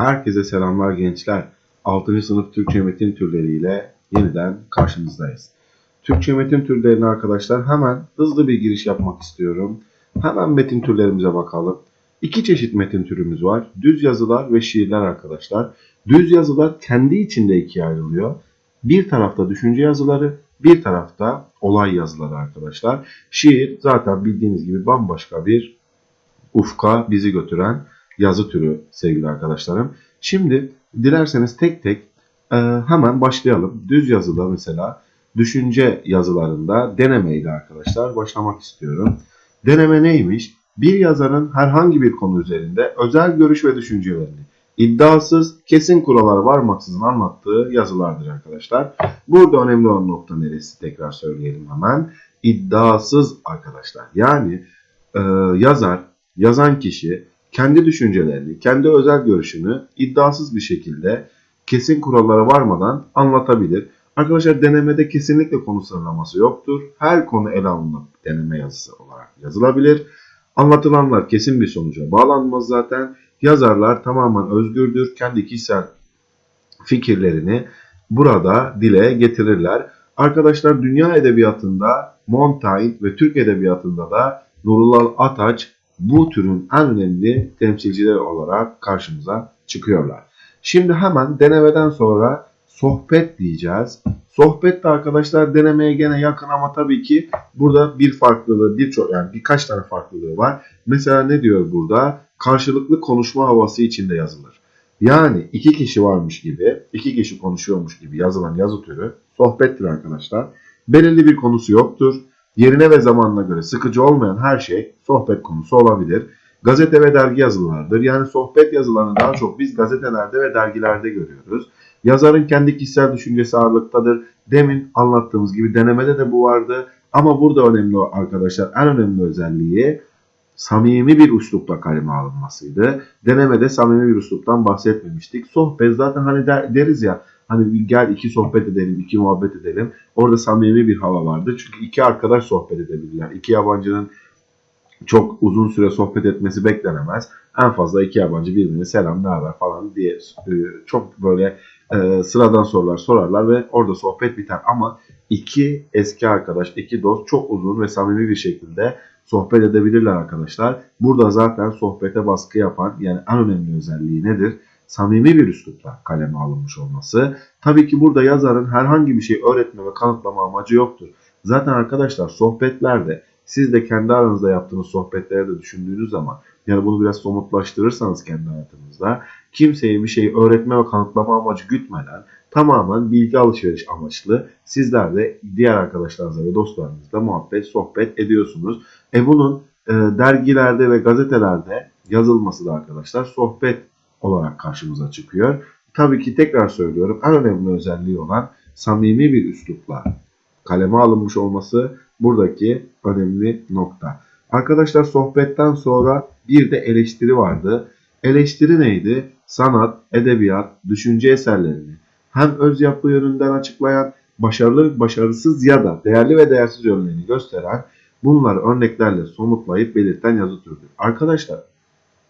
Herkese selamlar gençler. 6. sınıf Türkçe metin türleriyle yeniden karşınızdayız. Türkçe metin türlerine arkadaşlar hemen hızlı bir giriş yapmak istiyorum. Hemen metin türlerimize bakalım. İki çeşit metin türümüz var. Düz yazılar ve şiirler arkadaşlar. Düz yazılar kendi içinde ikiye ayrılıyor. Bir tarafta düşünce yazıları, bir tarafta olay yazıları arkadaşlar. Şiir zaten bildiğiniz gibi bambaşka bir ufka bizi götüren yazı türü sevgili arkadaşlarım. Şimdi dilerseniz tek tek e, hemen başlayalım. Düz yazıda mesela düşünce yazılarında denemeyle arkadaşlar başlamak istiyorum. Deneme neymiş? Bir yazarın herhangi bir konu üzerinde özel görüş ve düşüncelerini iddiasız, kesin kurallara varmaksızın anlattığı yazılardır arkadaşlar. Burada önemli olan nokta neresi? Tekrar söyleyelim hemen. İddiasız arkadaşlar. Yani e, yazar, yazan kişi kendi düşüncelerini, kendi özel görüşünü iddiasız bir şekilde kesin kurallara varmadan anlatabilir. Arkadaşlar denemede kesinlikle konu sınırlaması yoktur. Her konu ele alınıp deneme yazısı olarak yazılabilir. Anlatılanlar kesin bir sonuca bağlanmaz zaten. Yazarlar tamamen özgürdür. Kendi kişisel fikirlerini burada dile getirirler. Arkadaşlar dünya edebiyatında Montaigne ve Türk edebiyatında da Nurullah Ataç bu türün en önemli temsilcileri olarak karşımıza çıkıyorlar. Şimdi hemen denemeden sonra sohbet diyeceğiz. Sohbet de arkadaşlar denemeye gene yakın ama tabii ki burada bir farklılığı, birçok yani birkaç tane farklılığı var. Mesela ne diyor burada? Karşılıklı konuşma havası içinde yazılır. Yani iki kişi varmış gibi, iki kişi konuşuyormuş gibi yazılan yazı türü sohbettir arkadaşlar. Belirli bir konusu yoktur. Yerine ve zamanına göre sıkıcı olmayan her şey sohbet konusu olabilir. Gazete ve dergi yazılardır. Yani sohbet yazılarını daha çok biz gazetelerde ve dergilerde görüyoruz. Yazarın kendi kişisel düşüncesi ağırlıktadır. Demin anlattığımız gibi denemede de bu vardı. Ama burada önemli arkadaşlar en önemli özelliği samimi bir üslupla kaleme alınmasıydı. Denemede samimi bir üsluptan bahsetmemiştik. Sohbet zaten hani der, deriz ya hani gel iki sohbet edelim, iki muhabbet edelim. Orada samimi bir hava vardı. Çünkü iki arkadaş sohbet edebilirler. İki yabancının çok uzun süre sohbet etmesi beklenemez. En fazla iki yabancı birbirine selam ne haber falan diye e, çok böyle e, sıradan sorular sorarlar ve orada sohbet biter. Ama iki eski arkadaş, iki dost çok uzun ve samimi bir şekilde sohbet edebilirler arkadaşlar. Burada zaten sohbete baskı yapan yani en önemli özelliği nedir? Samimi bir üslupla kaleme alınmış olması. Tabii ki burada yazarın herhangi bir şey öğretme ve kanıtlama amacı yoktur. Zaten arkadaşlar sohbetlerde siz de kendi aranızda yaptığınız sohbetlere de düşündüğünüz zaman yani bunu biraz somutlaştırırsanız kendi hayatınızda kimseye bir şey öğretme ve kanıtlama amacı gütmeden tamamen bilgi alışveriş amaçlı sizler de diğer arkadaşlarınızla ve dostlarınızla muhabbet, sohbet ediyorsunuz. E bunun e, dergilerde ve gazetelerde yazılması da arkadaşlar sohbet olarak karşımıza çıkıyor. Tabii ki tekrar söylüyorum en önemli özelliği olan samimi bir üslupla kaleme alınmış olması buradaki önemli nokta. Arkadaşlar sohbetten sonra bir de eleştiri vardı. Eleştiri neydi? Sanat, edebiyat, düşünce eserlerini hem öz yapı yönünden açıklayan, başarılı, başarısız ya da değerli ve değersiz yönlerini gösteren bunları örneklerle somutlayıp belirten yazı türüdür. Arkadaşlar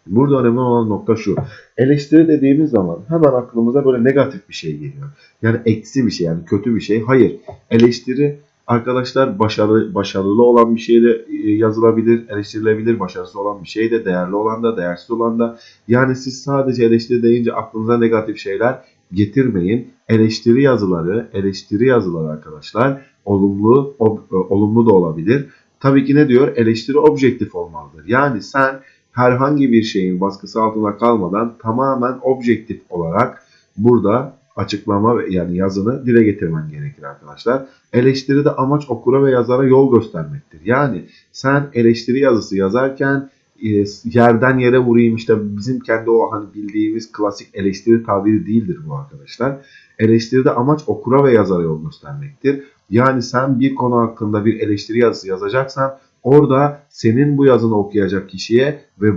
Burada önemli olan nokta şu. Eleştiri dediğimiz zaman hemen aklımıza böyle negatif bir şey geliyor. Yani eksi bir şey yani kötü bir şey. Hayır. Eleştiri arkadaşlar başarılı başarılı olan bir şey de e, yazılabilir, eleştirilebilir. Başarısız olan bir şey de, değerli olan da, değersiz olan da. Yani siz sadece eleştiri deyince aklınıza negatif şeyler getirmeyin. Eleştiri yazıları, eleştiri yazıları arkadaşlar olumlu ob, e, olumlu da olabilir. Tabii ki ne diyor? Eleştiri objektif olmalıdır. Yani sen herhangi bir şeyin baskısı altında kalmadan tamamen objektif olarak burada açıklama yani yazını dile getirmen gerekir arkadaşlar. Eleştiride amaç okura ve yazara yol göstermektir. Yani sen eleştiri yazısı yazarken e, yerden yere vurayım işte bizim kendi o hani bildiğimiz klasik eleştiri tabiri değildir bu arkadaşlar. Eleştiride amaç okura ve yazara yol göstermektir. Yani sen bir konu hakkında bir eleştiri yazısı yazacaksan orada senin bu yazını okuyacak kişiye ve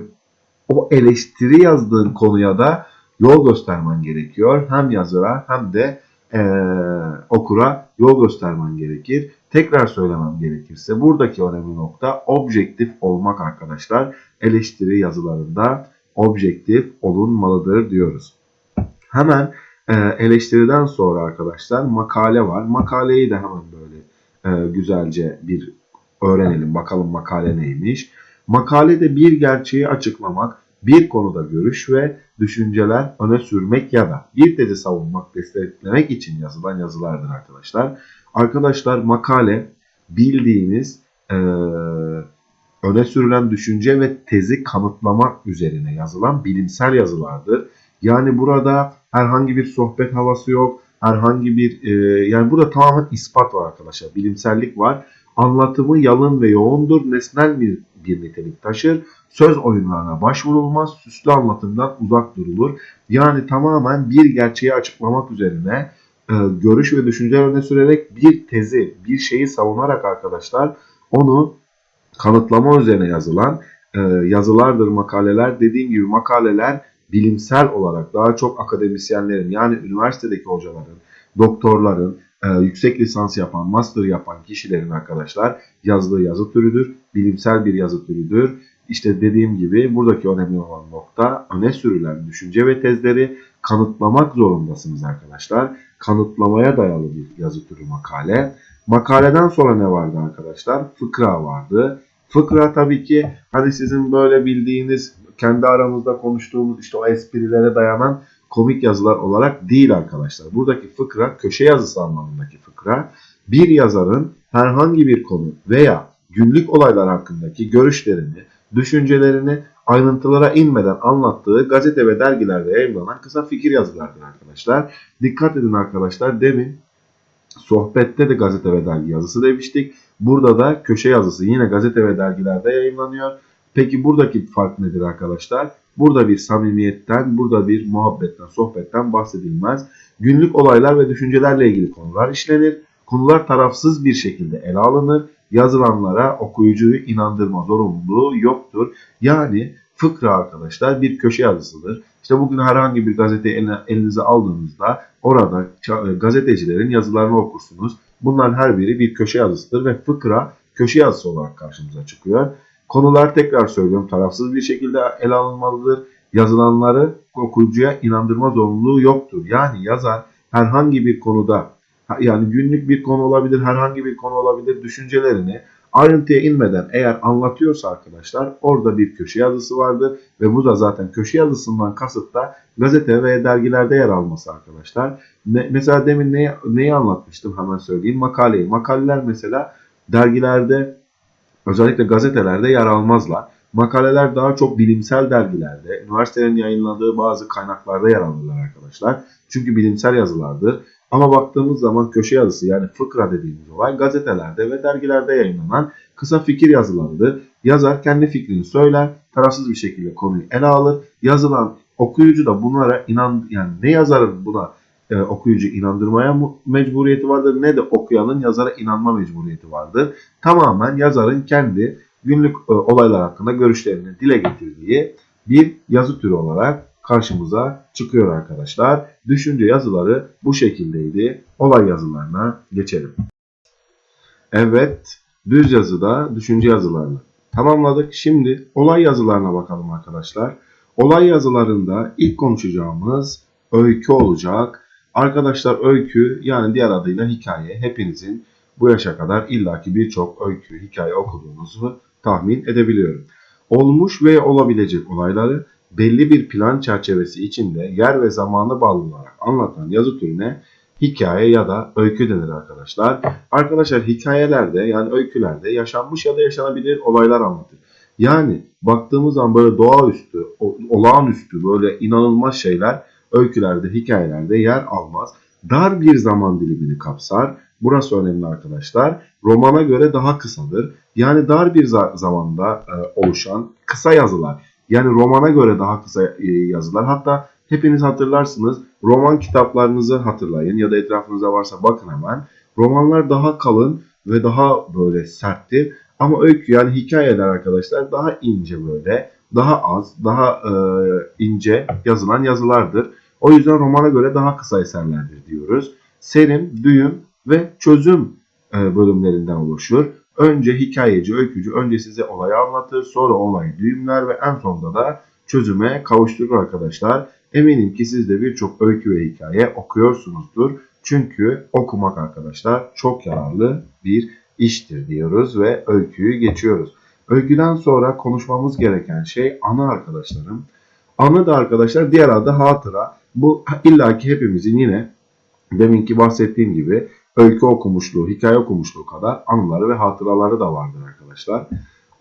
o eleştiri yazdığın konuya da yol göstermen gerekiyor. Hem yazara hem de e, okura yol göstermen gerekir. Tekrar söylemem gerekirse buradaki önemli nokta objektif olmak arkadaşlar. Eleştiri yazılarında objektif olunmalıdır diyoruz. Hemen e, eleştiriden sonra arkadaşlar makale var. Makaleyi de hemen böyle e, güzelce bir öğrenelim. Bakalım makale neymiş. Makalede bir gerçeği açıklamak, bir konuda görüş ve düşünceler öne sürmek ya da bir tezi savunmak, desteklemek için yazılan yazılardır arkadaşlar. Arkadaşlar makale bildiğiniz e, öne sürülen düşünce ve tezi kanıtlamak üzerine yazılan bilimsel yazılardır. Yani burada herhangi bir sohbet havası yok. Herhangi bir e, yani burada tamamen ispat var arkadaşlar. Bilimsellik var. Anlatımı yalın ve yoğundur. Nesnel bir, bir nitelik taşır. Söz oyunlarına başvurulmaz. Süslü anlatımdan uzak durulur. Yani tamamen bir gerçeği açıklamak üzerine e, görüş ve düşünceler öne sürerek bir tezi, bir şeyi savunarak arkadaşlar onu kanıtlama üzerine yazılan e, yazılardır, makaleler. Dediğim gibi makaleler bilimsel olarak daha çok akademisyenlerin yani üniversitedeki hocaların, doktorların, yüksek lisans yapan, master yapan kişilerin arkadaşlar yazdığı yazı türüdür. Bilimsel bir yazı türüdür. İşte dediğim gibi buradaki önemli olan nokta öne sürülen düşünce ve tezleri kanıtlamak zorundasınız arkadaşlar. Kanıtlamaya dayalı bir yazı türü makale. Makaleden sonra ne vardı arkadaşlar? Fıkra vardı. Fıkra tabii ki hani sizin böyle bildiğiniz kendi aramızda konuştuğumuz işte o esprilere dayanan komik yazılar olarak değil arkadaşlar. Buradaki fıkra köşe yazısı anlamındaki fıkra bir yazarın herhangi bir konu veya günlük olaylar hakkındaki görüşlerini, düşüncelerini ayrıntılara inmeden anlattığı gazete ve dergilerde yayınlanan kısa fikir yazılardır arkadaşlar. Dikkat edin arkadaşlar demin sohbette de gazete ve dergi yazısı demiştik. Burada da köşe yazısı yine gazete ve dergilerde yayınlanıyor. Peki buradaki fark nedir arkadaşlar? Burada bir samimiyetten, burada bir muhabbetten, sohbetten bahsedilmez. Günlük olaylar ve düşüncelerle ilgili konular işlenir. Konular tarafsız bir şekilde ele alınır. Yazılanlara okuyucuyu inandırma zorunluluğu yoktur. Yani fıkra arkadaşlar bir köşe yazısıdır. İşte bugün herhangi bir gazeteyi elinize aldığınızda orada gazetecilerin yazılarını okursunuz. Bunların her biri bir köşe yazısıdır ve fıkra köşe yazısı olarak karşımıza çıkıyor. Konular tekrar söylüyorum tarafsız bir şekilde ele alınmalıdır. Yazılanları okuyucuya inandırma zorunluluğu yoktur. Yani yazar herhangi bir konuda yani günlük bir konu olabilir, herhangi bir konu olabilir düşüncelerini ayrıntıya inmeden eğer anlatıyorsa arkadaşlar orada bir köşe yazısı vardır ve bu da zaten köşe yazısından kasıt da gazete ve dergilerde yer alması arkadaşlar. Ne, mesela demin neyi, neyi anlatmıştım hemen söyleyeyim makaleyi. Makaleler mesela dergilerde özellikle gazetelerde yer almazlar. Makaleler daha çok bilimsel dergilerde, üniversitelerin yayınladığı bazı kaynaklarda yer alırlar arkadaşlar. Çünkü bilimsel yazılardır. Ama baktığımız zaman köşe yazısı yani fıkra dediğimiz olay gazetelerde ve dergilerde yayınlanan kısa fikir yazılarıdır. Yazar kendi fikrini söyler, tarafsız bir şekilde konuyu ele alır. Yazılan okuyucu da bunlara inan yani ne yazarın buna e, okuyucu inandırmaya mecburiyeti vardır ne de okuyanın yazara inanma mecburiyeti vardır. Tamamen yazarın kendi günlük e, olaylar hakkında görüşlerini dile getirdiği bir yazı türü olarak karşımıza çıkıyor arkadaşlar. Düşünce yazıları bu şekildeydi. Olay yazılarına geçelim. Evet, düz yazıda düşünce yazılarını tamamladık. Şimdi olay yazılarına bakalım arkadaşlar. Olay yazılarında ilk konuşacağımız öykü olacak. Arkadaşlar öykü yani diğer adıyla hikaye hepinizin bu yaşa kadar illaki birçok öykü, hikaye okuduğunuzu tahmin edebiliyorum. Olmuş ve olabilecek olayları belli bir plan çerçevesi içinde yer ve zamanı bağlı olarak anlatan yazı türüne hikaye ya da öykü denir arkadaşlar. Arkadaşlar hikayelerde yani öykülerde yaşanmış ya da yaşanabilir olaylar anlatır. Yani baktığımız zaman böyle doğaüstü, olağanüstü böyle inanılmaz şeyler öykülerde, hikayelerde yer almaz. Dar bir zaman dilimini kapsar. Burası önemli arkadaşlar. Romana göre daha kısadır. Yani dar bir zamanda e, oluşan kısa yazılar. Yani romana göre daha kısa e, yazılar. Hatta hepiniz hatırlarsınız. Roman kitaplarınızı hatırlayın ya da etrafınızda varsa bakın hemen. Romanlar daha kalın ve daha böyle serttir. Ama öykü yani hikayeler arkadaşlar daha ince böyle, daha az, daha e, ince yazılan yazılardır. O yüzden romana göre daha kısa eserlerdir diyoruz. Serim, düğüm ve çözüm e, bölümlerinden oluşur. Önce hikayeci, öykücü önce size olayı anlatır, sonra olayı düğümler ve en sonunda da çözüme kavuşturur arkadaşlar. Eminim ki siz de birçok öykü ve hikaye okuyorsunuzdur. Çünkü okumak arkadaşlar çok yararlı bir iştir diyoruz ve öyküyü geçiyoruz. Öyküden sonra konuşmamız gereken şey anı arkadaşlarım. Anı da arkadaşlar diğer adı hatıra. Bu illaki hepimizin yine deminki bahsettiğim gibi öykü okumuşluğu, hikaye okumuşluğu kadar anıları ve hatıraları da vardır arkadaşlar.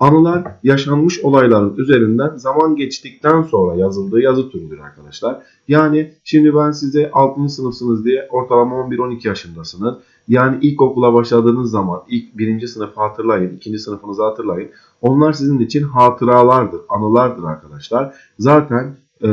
Anılar yaşanmış olayların üzerinden zaman geçtikten sonra yazıldığı yazı türüdür arkadaşlar. Yani şimdi ben size 6. sınıfsınız diye ortalama 11-12 yaşındasınız. Yani ilkokula başladığınız zaman ilk birinci sınıfı hatırlayın, ikinci sınıfınızı hatırlayın. Onlar sizin için hatıralardır, anılardır arkadaşlar. Zaten eee,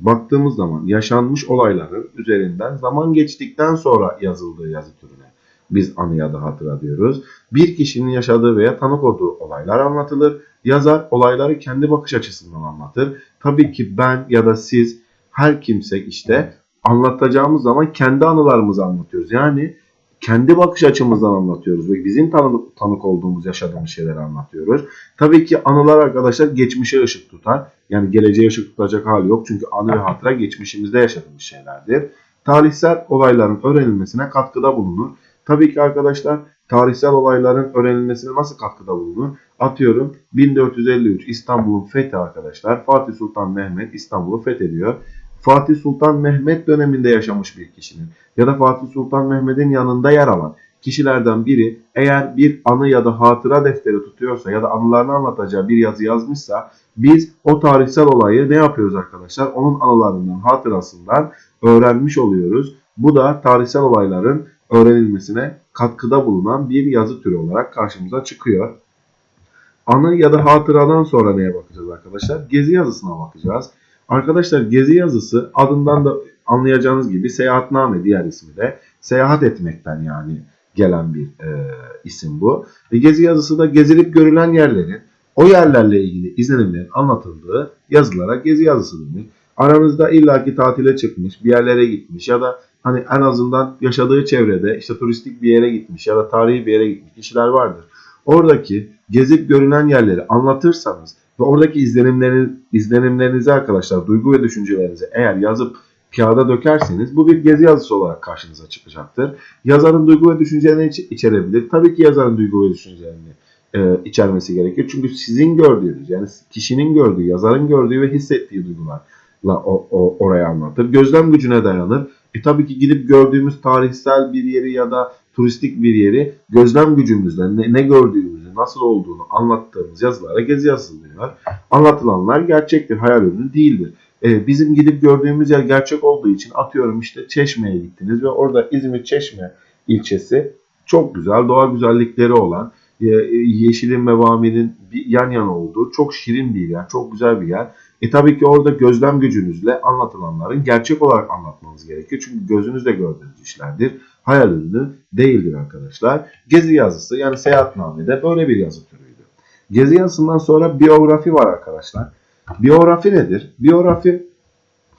baktığımız zaman yaşanmış olayların üzerinden zaman geçtikten sonra yazıldığı yazı türüne biz anı ya da hatıra diyoruz. Bir kişinin yaşadığı veya tanık olduğu olaylar anlatılır. Yazar olayları kendi bakış açısından anlatır. Tabii ki ben ya da siz her kimsek işte anlatacağımız zaman kendi anılarımızı anlatıyoruz. Yani kendi bakış açımızdan anlatıyoruz ve bizim tanık, tanık olduğumuz, yaşadığımız şeyleri anlatıyoruz. Tabii ki anılar arkadaşlar geçmişe ışık tutar. Yani geleceğe ışık tutacak hali yok. Çünkü anı ve hatıra geçmişimizde yaşadığımız şeylerdir. Tarihsel olayların öğrenilmesine katkıda bulunur. Tabii ki arkadaşlar tarihsel olayların öğrenilmesine nasıl katkıda bulunur? Atıyorum 1453 İstanbul'un fethi arkadaşlar. Fatih Sultan Mehmet İstanbul'u fethediyor. Fatih Sultan Mehmet döneminde yaşamış bir kişinin ya da Fatih Sultan Mehmet'in yanında yer alan kişilerden biri eğer bir anı ya da hatıra defteri tutuyorsa ya da anılarını anlatacağı bir yazı yazmışsa biz o tarihsel olayı ne yapıyoruz arkadaşlar? Onun anılarından, hatırasından öğrenmiş oluyoruz. Bu da tarihsel olayların öğrenilmesine katkıda bulunan bir yazı türü olarak karşımıza çıkıyor. Anı ya da hatıradan sonra neye bakacağız arkadaşlar? Gezi yazısına bakacağız. Arkadaşlar gezi yazısı adından da anlayacağınız gibi seyahatname diğer ismi de seyahat etmekten yani gelen bir e, isim bu. Ve gezi yazısı da gezilip görülen yerlerin o yerlerle ilgili izlenimlerin anlatıldığı yazılara gezi yazısı denir. Aranızda illaki tatile çıkmış, bir yerlere gitmiş ya da hani en azından yaşadığı çevrede işte turistik bir yere gitmiş ya da tarihi bir yere gitmiş kişiler vardır. Oradaki gezip görülen yerleri anlatırsanız ve oradaki izlenimleriniz, izlenimlerinizi arkadaşlar, duygu ve düşüncelerinizi eğer yazıp kağıda dökerseniz bu bir gezi yazısı olarak karşınıza çıkacaktır. Yazarın duygu ve düşüncelerini iç- içerebilir. Tabii ki yazarın duygu ve düşüncelerini e, içermesi gerekir. Çünkü sizin gördüğünüz yani kişinin gördüğü, yazarın gördüğü ve hissettiği duygularla o, o, oraya anlatır. Gözlem gücüne dayanır. E tabii ki gidip gördüğümüz tarihsel bir yeri ya da turistik bir yeri gözlem gücümüzle ne, ne gördüğümüzü, nasıl olduğunu anlattığımız yazılara gezi yazısı diyor. Anlatılanlar gerçektir, hayal ürünü değildir. E, bizim gidip gördüğümüz yer gerçek olduğu için atıyorum işte Çeşme'ye gittiniz ve orada İzmir Çeşme ilçesi çok güzel doğa güzellikleri olan yeşilin ve vaminin yan yana olduğu çok şirin bir yer, çok güzel bir yer. E tabii ki orada gözlem gücünüzle anlatılanların gerçek olarak anlatmanız gerekiyor. Çünkü gözünüzle gördüğünüz işlerdir. Hayal ürünü değildir arkadaşlar. Gezi yazısı yani seyahatnamede böyle bir yazı türüydü. Gezi yazısından sonra biyografi var arkadaşlar. Biyografi nedir? Biyografi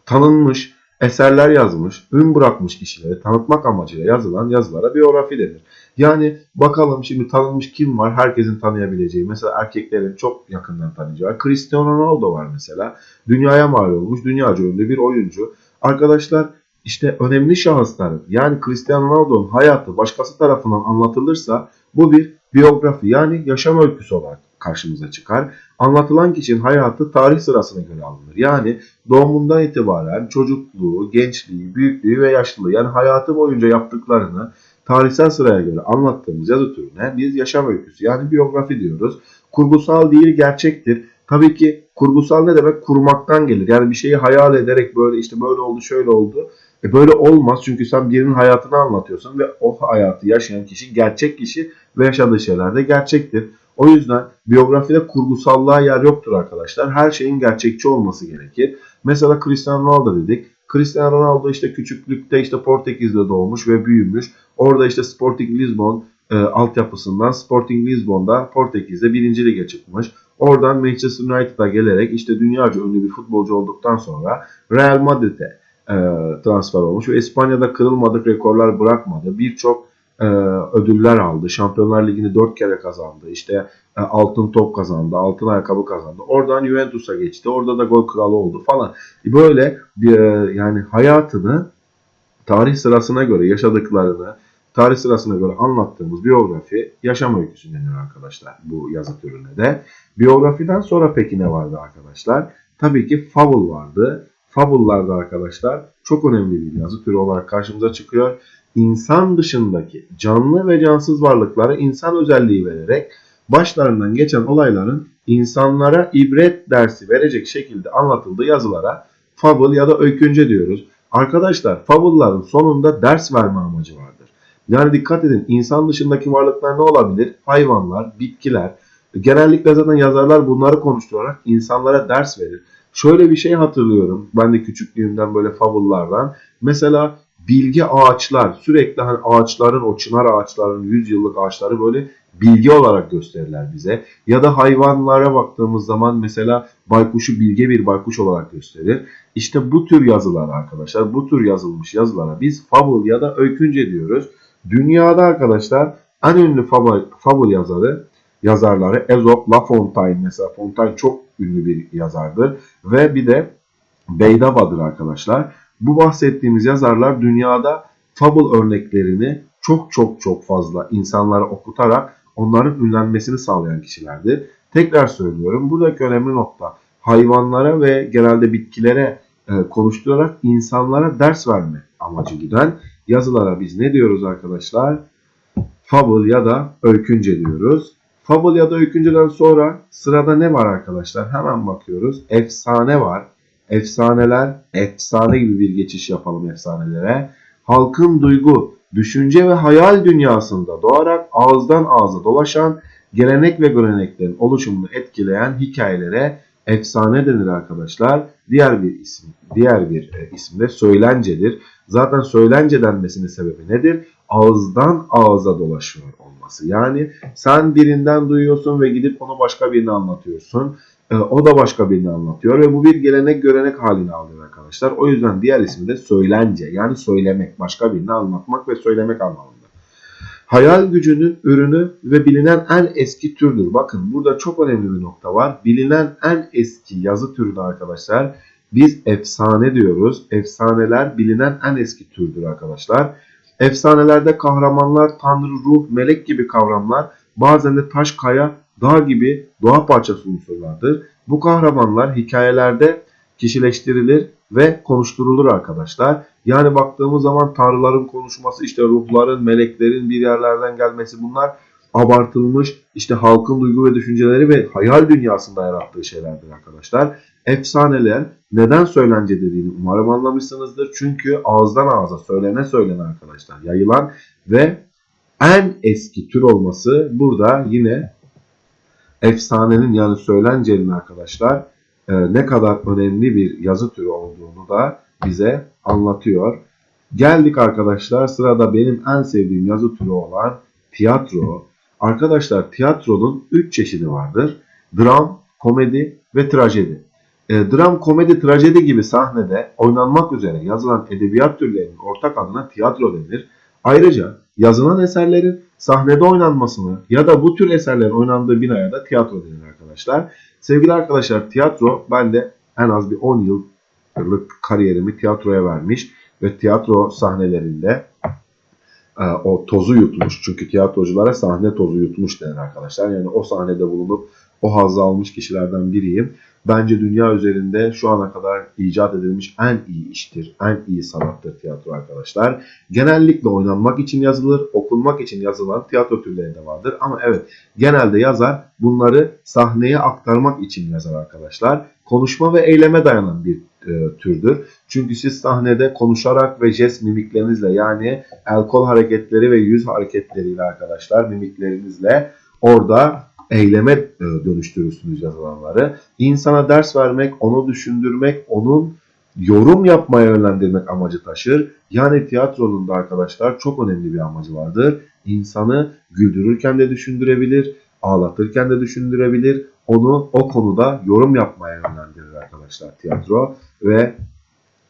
tanınmış, eserler yazmış, ün bırakmış kişileri tanıtmak amacıyla yazılan yazılara biyografi denir. Yani bakalım şimdi tanınmış kim var? Herkesin tanıyabileceği. Mesela erkeklerin çok yakından tanıyacağı. Cristiano Ronaldo var mesela. Dünyaya mal olmuş, dünyaca ünlü bir oyuncu. Arkadaşlar işte önemli şahısların yani Cristiano Ronaldo'nun hayatı başkası tarafından anlatılırsa bu bir biyografi yani yaşam öyküsü olarak karşımıza çıkar. Anlatılan kişinin hayatı tarih sırasına göre alınır. Yani doğumundan itibaren çocukluğu, gençliği, büyüklüğü ve yaşlılığı yani hayatı boyunca yaptıklarını tarihsel sıraya göre anlattığımız yazı türüne biz yaşam öyküsü yani biyografi diyoruz. Kurgusal değil gerçektir. Tabii ki kurgusal ne demek? Kurmaktan gelir. Yani bir şeyi hayal ederek böyle işte böyle oldu şöyle oldu. E böyle olmaz çünkü sen birinin hayatını anlatıyorsun ve o hayatı yaşayan kişi gerçek kişi ve yaşadığı şeyler de gerçektir. O yüzden biyografide kurgusallığa yer yoktur arkadaşlar. Her şeyin gerçekçi olması gerekir. Mesela Cristiano Ronaldo dedik. Cristiano Ronaldo işte küçüklükte işte Portekiz'de doğmuş ve büyümüş. Orada işte Sporting Lisbon e, altyapısından Sporting Lisbon'da Portekiz'de birinci lige çıkmış. Oradan Manchester United'a gelerek işte dünyaca ünlü bir futbolcu olduktan sonra Real Madrid'e e, transfer olmuş ve İspanya'da kırılmadık rekorlar bırakmadı. Birçok e, ödüller aldı. Şampiyonlar Ligi'ni 4 kere kazandı. İşte e, altın top kazandı, altın ayakkabı kazandı. Oradan Juventus'a geçti. Orada da gol kralı oldu falan. Böyle e, yani hayatını tarih sırasına göre yaşadıklarını tarih sırasına göre anlattığımız biyografi yaşam öyküsü denir arkadaşlar bu yazı türüne de. Biyografiden sonra peki ne vardı arkadaşlar? Tabii ki fable vardı. Fable'larda arkadaşlar çok önemli bir yazı türü olarak karşımıza çıkıyor. İnsan dışındaki canlı ve cansız varlıklara insan özelliği vererek başlarından geçen olayların insanlara ibret dersi verecek şekilde anlatıldığı yazılara fable ya da öykünce diyoruz. Arkadaşlar fable'ların sonunda ders verme amacı vardır. Yani dikkat edin insan dışındaki varlıklar ne olabilir? Hayvanlar, bitkiler. Genellikle zaten yazarlar bunları konuşturarak insanlara ders verir. Şöyle bir şey hatırlıyorum. Ben de küçüklüğümden böyle fable'lardan. Mesela bilgi ağaçlar sürekli hani ağaçların o çınar ağaçlarının 100 yıllık ağaçları böyle bilgi olarak gösterirler bize. Ya da hayvanlara baktığımız zaman mesela baykuşu bilge bir baykuş olarak gösterir. İşte bu tür yazılar arkadaşlar bu tür yazılmış yazılara biz fable ya da öykünce diyoruz. Dünyada arkadaşlar en ünlü fable yazarı yazarları Aesop, La Fontaine mesela Fontaine çok ünlü bir yazardır ve bir de Beydava'dır arkadaşlar. Bu bahsettiğimiz yazarlar dünyada fable örneklerini çok çok çok fazla insanlara okutarak onların ünlenmesini sağlayan kişilerdir. Tekrar söylüyorum buradaki önemli nokta hayvanlara ve genelde bitkilere e, konuşturarak insanlara ders verme amacı güden yazılara biz ne diyoruz arkadaşlar? Fable ya da öykünce diyoruz. Fable ya da öykünceden sonra sırada ne var arkadaşlar? Hemen bakıyoruz. Efsane var. Efsaneler, efsane gibi bir geçiş yapalım efsanelere. Halkın duygu, düşünce ve hayal dünyasında doğarak ağızdan ağza dolaşan gelenek ve göreneklerin oluşumunu etkileyen hikayelere efsane denir arkadaşlar. Diğer bir isim, diğer bir e, isim de söylencedir. Zaten söylence denmesinin sebebi nedir? Ağızdan ağza dolaşıyor olması. Yani sen birinden duyuyorsun ve gidip onu başka birine anlatıyorsun. E, o da başka birine anlatıyor ve bu bir gelenek görenek haline alıyor arkadaşlar. O yüzden diğer ismi de söylence yani söylemek, başka birine anlatmak ve söylemek anlamında. Hayal gücünün ürünü ve bilinen en eski türdür. Bakın burada çok önemli bir nokta var. Bilinen en eski yazı türüne arkadaşlar biz efsane diyoruz. Efsaneler bilinen en eski türdür arkadaşlar. Efsanelerde kahramanlar, tanrı, ruh, melek gibi kavramlar bazen de taş, kaya, dağ gibi doğa parçası unsurlardır. Bu kahramanlar hikayelerde kişileştirilir ve konuşturulur arkadaşlar. Yani baktığımız zaman tanrıların konuşması, işte ruhların, meleklerin bir yerlerden gelmesi bunlar abartılmış işte halkın duygu ve düşünceleri ve hayal dünyasında yarattığı şeylerdir arkadaşlar. Efsaneler neden söylence dediğini umarım anlamışsınızdır. Çünkü ağızdan ağza söylene söylene arkadaşlar yayılan ve en eski tür olması burada yine efsanenin yani söylencenin arkadaşlar ne kadar önemli bir yazı türü olduğunu da bize anlatıyor. Geldik arkadaşlar sırada benim en sevdiğim yazı türü olan tiyatro. Arkadaşlar tiyatronun 3 çeşidi vardır. Dram, komedi ve trajedi. E, dram, komedi, trajedi gibi sahnede oynanmak üzere yazılan edebiyat türlerinin ortak adına tiyatro denir. Ayrıca yazılan eserlerin sahnede oynanmasını ya da bu tür eserlerin oynandığı binaya da tiyatro denir arkadaşlar. Sevgili arkadaşlar tiyatro ben de en az bir 10 yıllık kariyerimi tiyatroya vermiş ve tiyatro sahnelerinde e, o tozu yutmuş. Çünkü tiyatroculara sahne tozu yutmuş denir arkadaşlar. Yani o sahnede bulunup o hazzı almış kişilerden biriyim. Bence dünya üzerinde şu ana kadar icat edilmiş en iyi iştir, en iyi sanattır tiyatro arkadaşlar. Genellikle oynanmak için yazılır, okunmak için yazılan tiyatro türleri de vardır. Ama evet genelde yazar bunları sahneye aktarmak için yazar arkadaşlar. Konuşma ve eyleme dayanan bir e, türdür. Çünkü siz sahnede konuşarak ve jest mimiklerinizle yani el kol hareketleri ve yüz hareketleriyle arkadaşlar mimiklerinizle orada eyleme e, dönüştürürsünüz yazılanları. İnsana ders vermek, onu düşündürmek, onun yorum yapmaya yönlendirmek amacı taşır. Yani tiyatronun da arkadaşlar çok önemli bir amacı vardır. İnsanı güldürürken de düşündürebilir, ağlatırken de düşündürebilir. Onu o konuda yorum yapmaya yönlendirir arkadaşlar tiyatro ve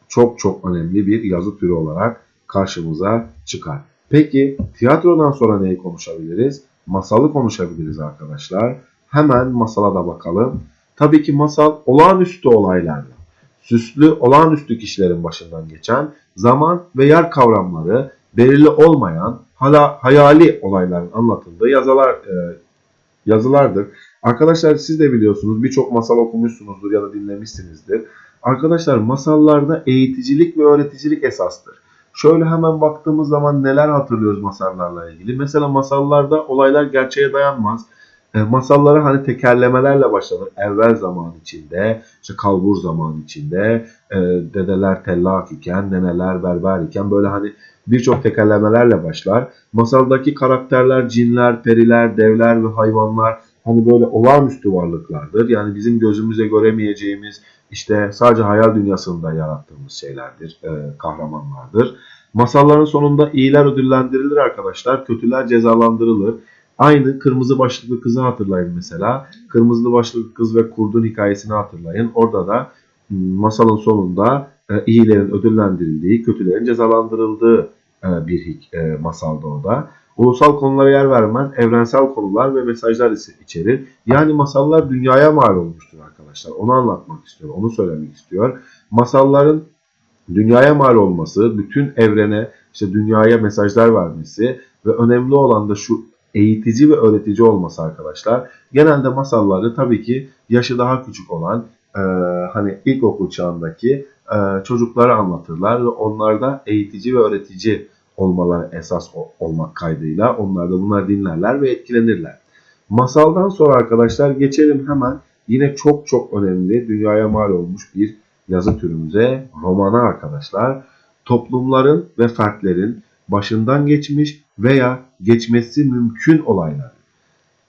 çok çok önemli bir yazı türü olarak karşımıza çıkar. Peki tiyatrodan sonra neyi konuşabiliriz? Masalı konuşabiliriz arkadaşlar. Hemen masala da bakalım. Tabii ki masal olağanüstü olaylarla, süslü olağanüstü kişilerin başından geçen zaman ve yer kavramları belirli olmayan hala hayali olayların anlatıldığı yazılar e, yazılardır. Arkadaşlar siz de biliyorsunuz birçok masal okumuşsunuzdur ya da dinlemişsinizdir. Arkadaşlar masallarda eğiticilik ve öğreticilik esastır. Şöyle hemen baktığımız zaman neler hatırlıyoruz masallarla ilgili. Mesela masallarda olaylar gerçeğe dayanmaz. E, masallara hani tekerlemelerle başlanır. Evvel zaman içinde, işte kalbur zaman içinde, e, dedeler tellak iken, neneler berber iken böyle hani birçok tekerlemelerle başlar. Masaldaki karakterler cinler, periler, devler ve hayvanlar hani böyle olağanüstü varlıklardır. Yani bizim gözümüze göremeyeceğimiz işte sadece hayal dünyasında yarattığımız şeylerdir, e, kahramanlardır. Masalların sonunda iyiler ödüllendirilir arkadaşlar, kötüler cezalandırılır. Aynı kırmızı başlıklı kızı hatırlayın mesela. Kırmızı başlıklı kız ve kurdun hikayesini hatırlayın. Orada da m, masalın sonunda e, iyilerin ödüllendirildiği, kötülerin cezalandırıldığı e, bir e, masalda o da. Ulusal konulara yer vermen evrensel konular ve mesajlar içerir. Yani masallar dünyaya mal olmuştur arkadaşlar. Onu anlatmak istiyor, onu söylemek istiyor. Masalların dünyaya mal olması, bütün evrene, işte dünyaya mesajlar vermesi ve önemli olan da şu eğitici ve öğretici olması arkadaşlar. Genelde masalları tabii ki yaşı daha küçük olan e, hani ilkokul çağındaki e, çocuklara anlatırlar ve onlarda eğitici ve öğretici olmaları esas olmak kaydıyla onlar da bunlar dinlerler ve etkilenirler. Masaldan sonra arkadaşlar geçelim hemen yine çok çok önemli dünyaya mal olmuş bir yazı türümüze romana arkadaşlar. Toplumların ve fertlerin başından geçmiş veya geçmesi mümkün olaylar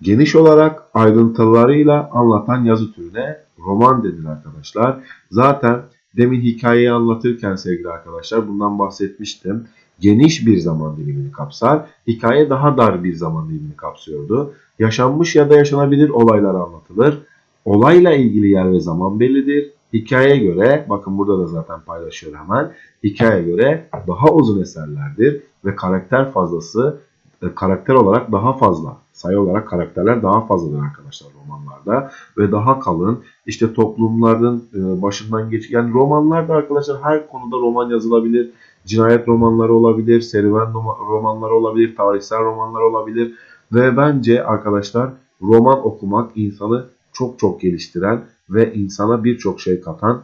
geniş olarak ayrıntılarıyla anlatan yazı türüne roman denir arkadaşlar. Zaten demin hikayeyi anlatırken sevgili arkadaşlar bundan bahsetmiştim. Geniş bir zaman dilimini kapsar. Hikaye daha dar bir zaman dilimini kapsıyordu. Yaşanmış ya da yaşanabilir olaylar anlatılır. Olayla ilgili yer ve zaman bellidir. Hikayeye göre, bakın burada da zaten paylaşıyor hemen. Hikayeye göre daha uzun eserlerdir ve karakter fazlası e, karakter olarak daha fazla. Sayı olarak karakterler daha fazladır arkadaşlar romanlarda ve daha kalın. İşte toplumların e, başından geç yani romanlarda arkadaşlar her konuda roman yazılabilir. Cinayet romanları olabilir, serüven roma- romanları olabilir, tarihsel romanlar olabilir ve bence arkadaşlar roman okumak insanı çok çok geliştiren ve insana birçok şey katan,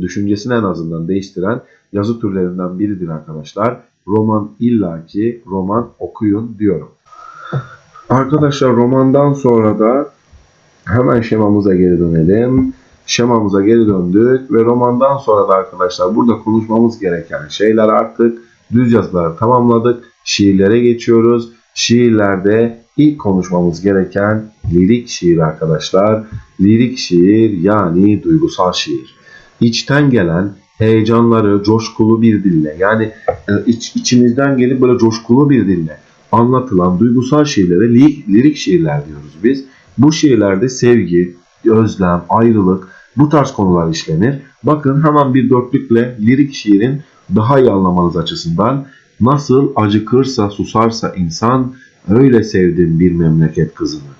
düşüncesini en azından değiştiren yazı türlerinden biridir arkadaşlar roman illaki roman okuyun diyorum. Arkadaşlar romandan sonra da hemen şemamıza geri dönelim. Şemamıza geri döndük ve romandan sonra da arkadaşlar burada konuşmamız gereken şeyler artık düz yazıları tamamladık. Şiirlere geçiyoruz. Şiirlerde ilk konuşmamız gereken lirik şiir arkadaşlar. Lirik şiir yani duygusal şiir. İçten gelen heyecanları coşkulu bir dille yani e, iç, içimizden gelip böyle coşkulu bir dille anlatılan duygusal şiirlere li- lirik şiirler diyoruz biz. Bu şiirlerde sevgi, özlem, ayrılık bu tarz konular işlenir. Bakın hemen bir dörtlükle lirik şiirin daha iyi anlamanız açısından nasıl acıkırsa susarsa insan öyle sevdim bir memleket kızını.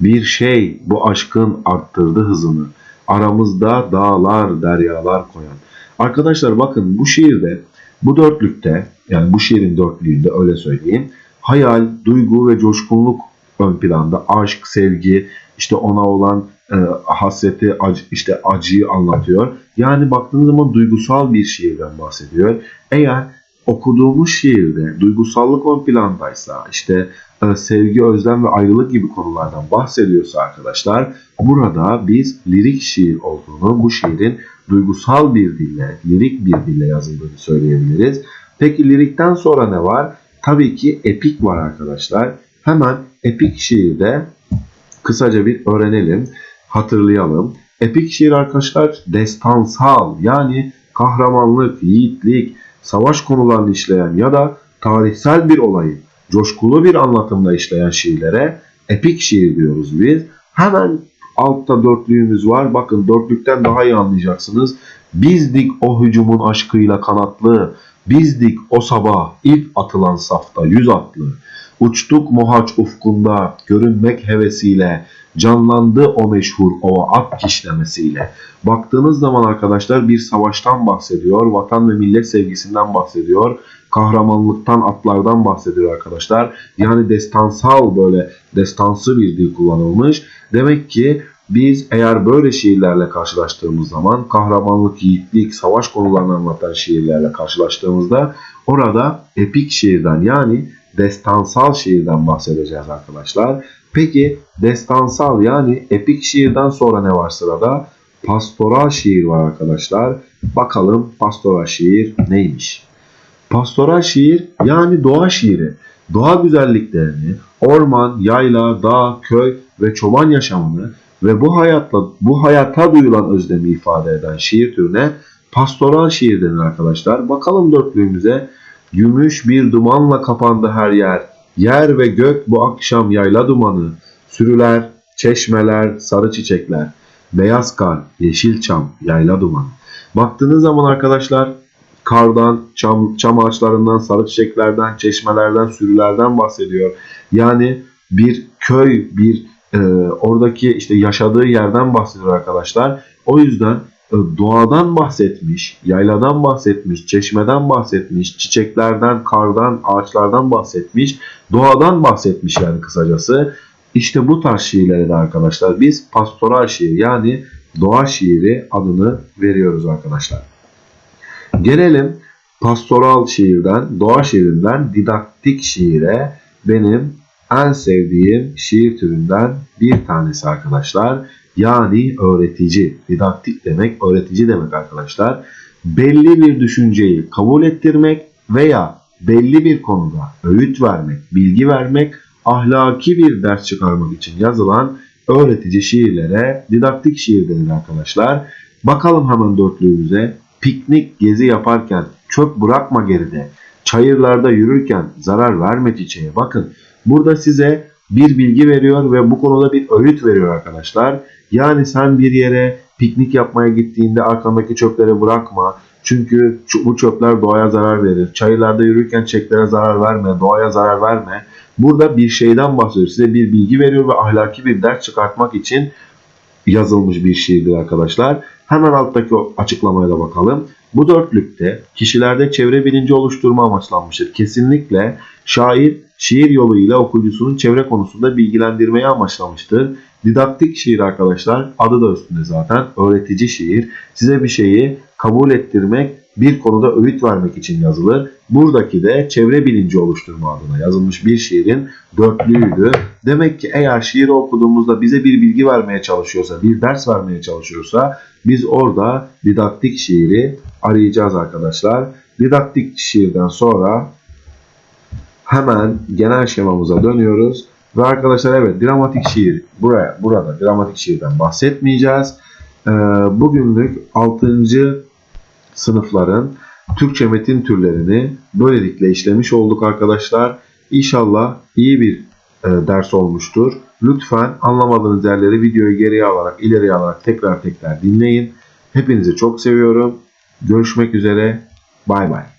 Bir şey bu aşkın arttırdı hızını. Aramızda dağlar, deryalar koyan. Arkadaşlar bakın bu şiirde, bu dörtlükte yani bu şiirin dörtlüğünde öyle söyleyeyim. Hayal, duygu ve coşkunluk ön planda. Aşk, sevgi, işte ona olan e, hasreti, ac- işte acıyı anlatıyor. Yani baktığınız zaman duygusal bir şiirden bahsediyor. Eğer okuduğumuz şiirde duygusallık ön plandaysa, işte e, sevgi, özlem ve ayrılık gibi konulardan bahsediyorsa arkadaşlar, burada biz lirik şiir olduğunu, bu şiirin duygusal bir dille, lirik bir dille yazıldığını söyleyebiliriz. Peki lirikten sonra ne var? Tabii ki epik var arkadaşlar. Hemen epik şiirde kısaca bir öğrenelim, hatırlayalım. Epik şiir arkadaşlar destansal yani kahramanlık, yiğitlik, savaş konularını işleyen ya da tarihsel bir olayı coşkulu bir anlatımda işleyen şiirlere epik şiir diyoruz biz. Hemen altta dörtlüğümüz var. Bakın dörtlükten daha iyi anlayacaksınız. Bizdik o hücumun aşkıyla kanatlı. Bizdik o sabah ilk atılan safta yüz atlı. Uçtuk mohaç ufkunda görünmek hevesiyle. Canlandı o meşhur ova at kişnemesiyle. Baktığınız zaman arkadaşlar bir savaştan bahsediyor. Vatan ve millet sevgisinden bahsediyor. Kahramanlıktan, atlardan bahsediyor arkadaşlar. Yani destansal böyle destansı bir dil kullanılmış. Demek ki biz eğer böyle şiirlerle karşılaştığımız zaman kahramanlık, yiğitlik, savaş konularını anlatan şiirlerle karşılaştığımızda orada epik şiirden yani destansal şiirden bahsedeceğiz arkadaşlar. Peki destansal yani epik şiirden sonra ne var sırada? Pastoral şiir var arkadaşlar. Bakalım pastoral şiir neymiş? Pastoral şiir yani doğa şiiri. Doğa güzelliklerini, orman, yayla, dağ, köy ve çoban yaşamını ve bu hayatla bu hayata duyulan özlemi ifade eden şiir türüne pastoral şiir denir arkadaşlar. Bakalım dörtlüğümüze. Gümüş bir dumanla kapandı her yer. Yer ve gök bu akşam yayla dumanı. Sürüler, çeşmeler, sarı çiçekler. Beyaz kar, yeşil çam, yayla dumanı. Baktığınız zaman arkadaşlar kardan, çam, çam ağaçlarından, sarı çiçeklerden, çeşmelerden, sürülerden bahsediyor. Yani bir köy, bir e, oradaki işte yaşadığı yerden bahsediyor arkadaşlar. O yüzden doğadan bahsetmiş, yayladan bahsetmiş, çeşmeden bahsetmiş, çiçeklerden, kardan, ağaçlardan bahsetmiş, doğadan bahsetmiş yani kısacası. İşte bu tarz şiirlere de arkadaşlar biz pastoral şiir yani doğa şiiri adını veriyoruz arkadaşlar. Gelelim pastoral şiirden, doğa şiirinden didaktik şiire benim en sevdiğim şiir türünden bir tanesi arkadaşlar. Yani öğretici. Didaktik demek öğretici demek arkadaşlar. Belli bir düşünceyi kabul ettirmek veya belli bir konuda öğüt vermek, bilgi vermek, ahlaki bir ders çıkarmak için yazılan öğretici şiirlere didaktik şiir denir arkadaşlar. Bakalım hemen dörtlüğümüze. Piknik gezi yaparken çöp bırakma geride. Çayırlarda yürürken zarar verme çiçeğe. Bakın burada size bir bilgi veriyor ve bu konuda bir öğüt veriyor arkadaşlar. Yani sen bir yere piknik yapmaya gittiğinde arkandaki çöpleri bırakma. Çünkü bu çöpler doğaya zarar verir. Çayırlarda yürürken çiçeklere zarar verme, doğaya zarar verme. Burada bir şeyden bahsediyor. Size bir bilgi veriyor ve ahlaki bir ders çıkartmak için yazılmış bir şiirdir arkadaşlar. Hemen alttaki açıklamaya da bakalım. Bu dörtlükte kişilerde çevre bilinci oluşturma amaçlanmıştır. Kesinlikle şair şiir yoluyla okuyucusunun çevre konusunda bilgilendirmeyi amaçlamıştır. Didaktik şiir arkadaşlar adı da üstünde zaten öğretici şiir. Size bir şeyi kabul ettirmek, bir konuda öğüt vermek için yazılır. Buradaki de çevre bilinci oluşturma adına yazılmış bir şiirin dörtlüğüydü. Demek ki eğer şiiri okuduğumuzda bize bir bilgi vermeye çalışıyorsa, bir ders vermeye çalışıyorsa biz orada didaktik şiiri arayacağız arkadaşlar. Didaktik şiirden sonra hemen genel şemamıza dönüyoruz. Ve arkadaşlar evet dramatik şiir buraya burada dramatik şiirden bahsetmeyeceğiz. Ee, bugünlük 6. sınıfların Türkçe metin türlerini böylelikle işlemiş olduk arkadaşlar. İnşallah iyi bir e, ders olmuştur. Lütfen anlamadığınız yerleri videoyu geriye alarak, ileriye alarak tekrar tekrar dinleyin. Hepinizi çok seviyorum. Görüşmek üzere. Bay bay.